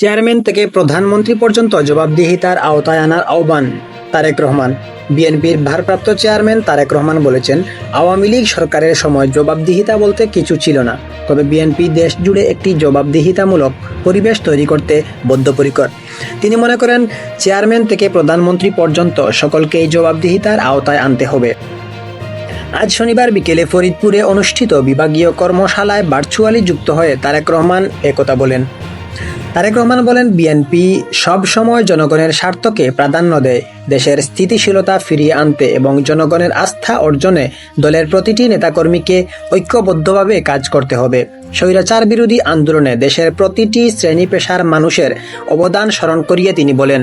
Chairman থেকে প্রধানমন্ত্রী পর্যন্ত জবাবদিহিতার আওতায় আনার আহ্বান তারেক রহমান। বিএনপির ভারপ্রাপ্ত চেয়ারম্যান তারেক রহমান বলেছেন, আওয়ামী লীগ সরকারের সময় জবাবদিহিতা বলতে কিছু ছিল না। তবে বিএনপি দেশ জুড়ে একটি জবাবদিহিতামূলক পরিবেশ তৈরি করতে বদ্ধপরিকর। তিনি মনে করেন, চেয়ারম্যান থেকে প্রধানমন্ত্রী পর্যন্ত সকলকেই জবাবদিহিতার আওতায় আনতে হবে। আজ শনিবার বিকেলে ফরিদপুরে অনুষ্ঠিত বিভাগীয় কর্মশালায় ভার্চুয়ালি যুক্ত হয়ে তারেক রহমান একথা বলেন। তারেক রহমান বলেন, বিএনপি সব সময় জনগণের স্বার্থকে প্রাধান্য দেয়। দেশের স্থিতিশীলতা ফিরিয়ে আনতে এবং জনগণের আস্থা অর্জনে দলের প্রতিটি নেতাকর্মীকে ঐক্যবদ্ধভাবে কাজ করতে হবে। স্বৈরাচার বিরোধী আন্দোলনে দেশের প্রতিটি শ্রেণি পেশার মানুষের অবদান স্মরণ করিয়ে তিনি বলেন,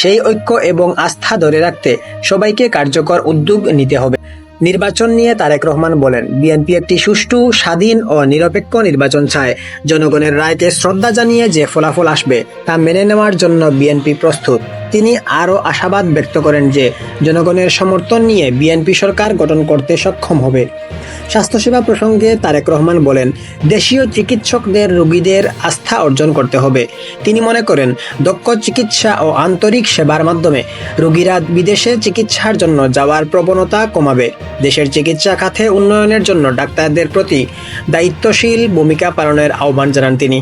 সেই ঐক্য এবং আস্থা ধরে রাখতে সবাইকে কার্যকর উদ্যোগ নিতে হবে। নির্বাচন নিয়ে তারেক রহমান বলেন, বিএনপি একটি সুষ্ঠু, স্বাধীন ও নিরপেক্ষ নির্বাচন চায়। জনগণের রায়কে শ্রদ্ধা জানিয়ে যে ফলাফল আসবে তা মেনে নেওয়ার জন্য বিএনপি প্রস্তুত। তিনি আরও আশাবাদ ব্যক্ত করেন যে, জনগণের সমর্থন নিয়ে বিএনপি সরকার গঠন করতে সক্ষম হবে। স্বাস্থ্যসেবা প্রসঙ্গে তারেক রহমান বলেন, দেশীয় চিকিৎসকদের রোগীদের আস্থা অর্জন করতে হবে। তিনি মনে করেন, দক্ষ চিকিৎসা ও আন্তরিক সেবার মাধ্যমে রোগীরা বিদেশে চিকিৎসার জন্য যাওয়ার প্রবণতা কমাবে। দেশের চিকিৎসা খাতে উন্নয়নের জন্য ডাক্তারদের প্রতি দায়িত্বশীল ভূমিকা পালনের আহ্বান জানান তিনি।